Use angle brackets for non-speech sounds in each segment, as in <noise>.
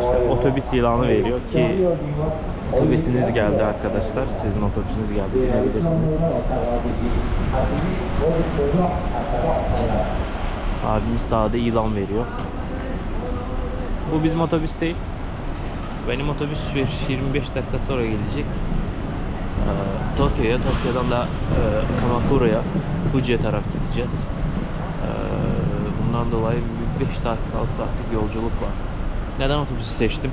İşte otobüs ilanı veriyor ki otobüsünüz geldi arkadaşlar. Sizin otobüsünüz geldi. Binebilirsiniz. Abimiz sağda ilan veriyor. Bu bizim otobüs değil. Benim otobüs bir 25 dakika sonra gelecek. Ee, Tokyo'ya, Tokyo'dan da e, Kamakura'ya, Fuji'ye taraf gideceğiz. Ee, bundan dolayı 5 saat, 6 saatlik yolculuk var. Neden otobüsü seçtim?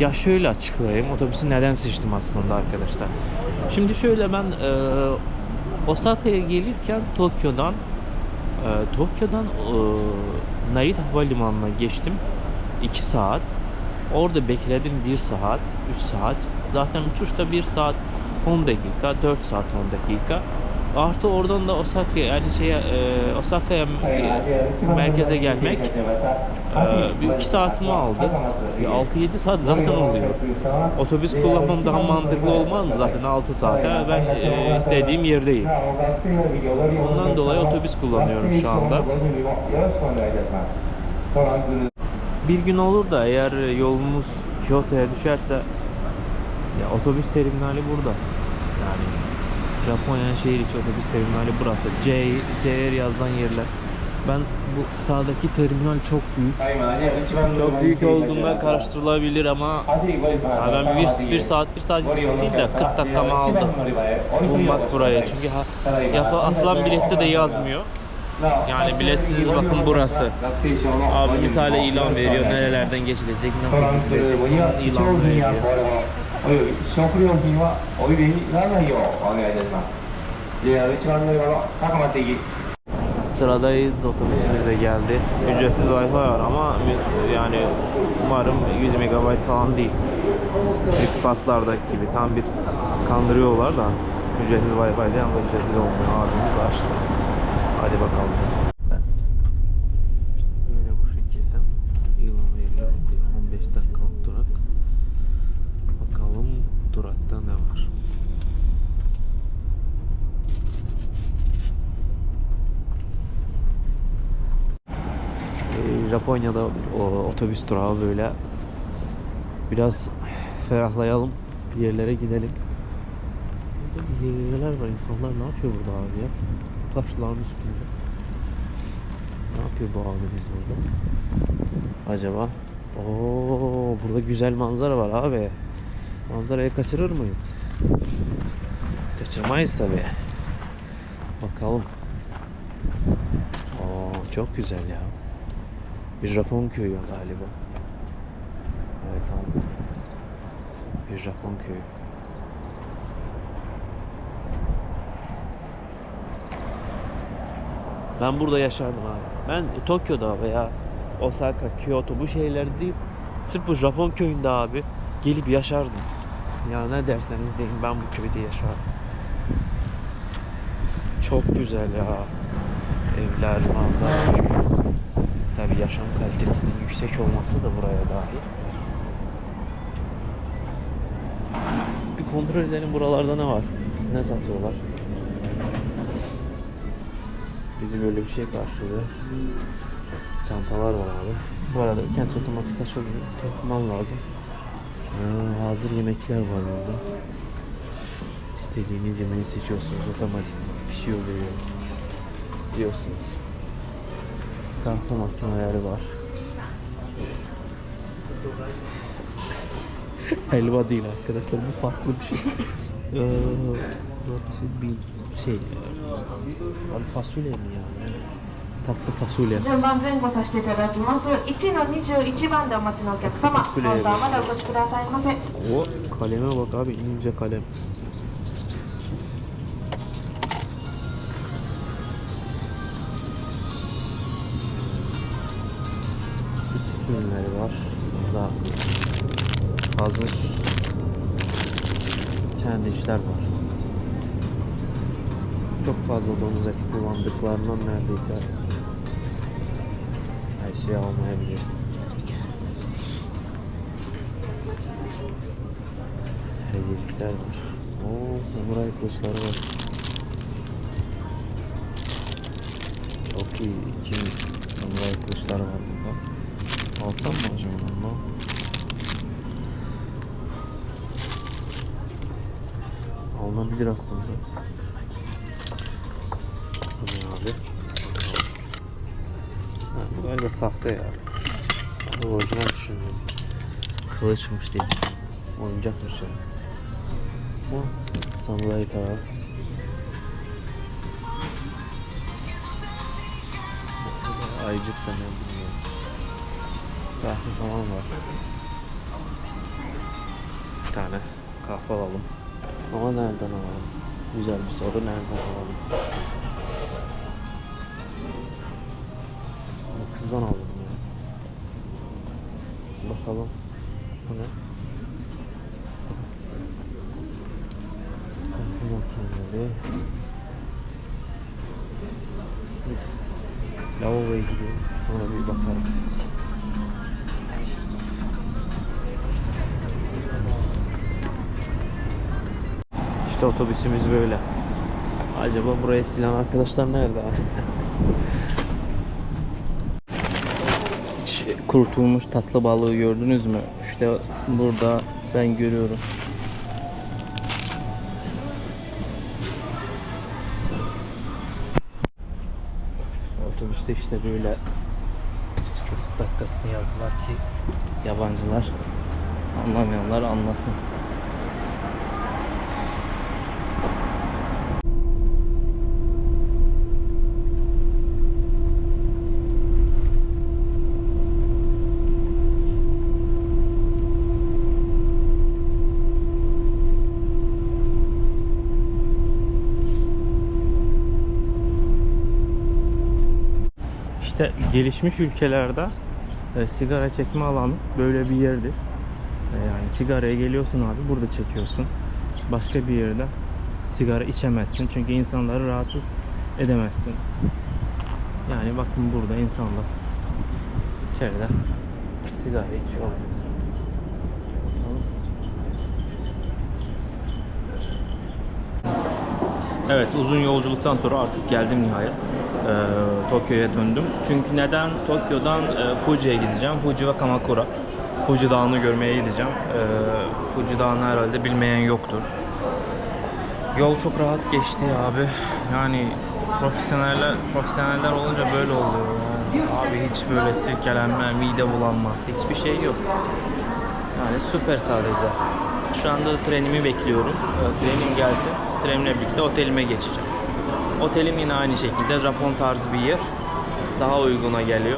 Ya şöyle açıklayayım. Otobüsü neden seçtim aslında arkadaşlar. Şimdi şöyle ben e, Osaka'ya gelirken Tokyo'dan e, Tokyo'dan e, Narita Havalimanı'na geçtim. 2 saat. Orada bekledim 1 saat, 3 saat. Zaten uçuşta 1 saat 10 dakika, 4 saat 10 dakika. Artı oradan da Osaka'ya yani şeye e, Osaka'ya merkeze gelmek e, bir 2 saatimi aldı. Bir 6-7 saat zaten oluyor. Otobüs kullanmam daha mantıklı olmaz mı zaten 6 saate ben e, istediğim yerdeyim. Ondan dolayı otobüs kullanıyorum şu anda. Bir gün olur da eğer yolumuz Kyoto'ya düşerse ya otobüs terminali burada. Yani Japonya'nın şehir içi otobüs terminali burası. C, CR yazılan yerler. Ben bu sağdaki terminal çok büyük. Çok büyük olduğundan karıştırılabilir ama ben bir, bir saat bir saat değil de 40 dakikamı aldı bulmak buraya. Çünkü ha, yapı atılan bilette de yazmıyor. Yani bilesiniz bakın burası. Abi misale ilan veriyor nerelerden geçilecek, nasıl geçilecek bunun ilanını veriyor. 食料品はお入れにならないようお願いいたします JR 一番乗り場の高松行き Sıradayız otobüsümüz de geldi. Ücretsiz Wi-Fi var ama yani umarım 100 MB falan değil. Flixbus'lardaki gibi tam bir kandırıyorlar da ücretsiz Wi-Fi değil ama ücretsiz olmuyor. Abimiz açtı. Hadi bakalım. Japonya'da o otobüs durağı böyle biraz ferahlayalım bir yerlere gidelim. Burada bir yerler var insanlar ne yapıyor burada abi ya? Taşların üstünde. Ne yapıyor bu abimiz burada? Acaba? Oo burada güzel manzara var abi. Manzarayı kaçırır mıyız? Kaçırmayız tabi. Bakalım. Oo çok güzel ya. Bir Japon köyü galiba. Evet abi. Bir Japon köyü. Ben burada yaşardım abi. Ben Tokyo'da veya Osaka, Kyoto bu şehirlerde değil. Sırf bu Japon köyünde abi gelip yaşardım. Ya ne derseniz deyin ben bu köyde yaşardım. Çok güzel ya. Evler, manzara. Tabi yaşam kalitesinin yüksek olması da buraya dahil. Bir kontrol edelim buralarda ne var? Ne satıyorlar? Bizi böyle bir şey karşılıyor. Çantalar var abi. Bu arada kent otomatik açılıyor. Yapmam lazım. Ha, hazır yemekler var burada. İstediğiniz yemeği seçiyorsunuz. Otomatik pişiyor veriyor. Diyorsunuz Kahve makineleri var. Helva değil arkadaşlar bu farklı bir şey. Ee, burası bir şey. Abi fasulye mi yani? Tatlı fasulye. 順番前後させていただきます1の21番でお待ちのお客様カウンターまでお越しくださいませ O kaleme bak abi ince kalem. Ürünleri var. Burada hazır sandviçler var. Çok fazla domuz eti kullandıklarından neredeyse her şeyi almayabilirsin. Hediyelikler var. Oo, samuray kılıçları var. Çok iyi. İki samuray kılıçları var. Alsam mı acaba bunu? Alınabilir aslında. Bu ne abi? Ha, bu galiba sahte ya. Bu orijinal düşünüyorum. Kılıçmış değil. Oyuncakmış şey? ya. Bu samuray taraf. Ayıcık deniyor. Kahve falan var. Bir tane kahve alalım. Ama nereden alalım? Güzel bir soru nereden alalım? Bu kızdan aldım ya. Bakalım. Bu ne? Kahve makineleri. Lavaboya gidelim. Sonra bir bakarım. İşte otobüsümüz böyle. Acaba buraya silen arkadaşlar nerede? <laughs> Hiç kurutulmuş tatlı balığı gördünüz mü? İşte burada ben görüyorum. Otobüste işte böyle dakikasını yazdılar ki yabancılar anlamayanlar anlasın. İşte gelişmiş ülkelerde e, sigara çekme alanı böyle bir yerdir. E, yani sigaraya geliyorsun abi burada çekiyorsun. Başka bir yerde sigara içemezsin çünkü insanları rahatsız edemezsin. Yani bakın burada insanlar içeride sigara içiyor. Evet uzun yolculuktan sonra artık geldim nihayet. Ee, Tokyo'ya döndüm. Çünkü neden? Tokyo'dan e, Fuji'ye gideceğim. Fuji ve Kamakura. Fuji Dağı'nı görmeye gideceğim. Ee, Fuji Dağı'nı herhalde bilmeyen yoktur. Yol çok rahat geçti abi. Yani profesyoneller profesyoneller olunca böyle oluyor. Yani. Abi hiç böyle silkelenme, mide bulanması hiçbir şey yok. Yani süper sadece. Şu anda trenimi bekliyorum. Ee, Trenim gelsin. Trenimle birlikte otelime geçeceğim. Otelim yine aynı şekilde Japon tarzı bir yer. Daha uyguna geliyor.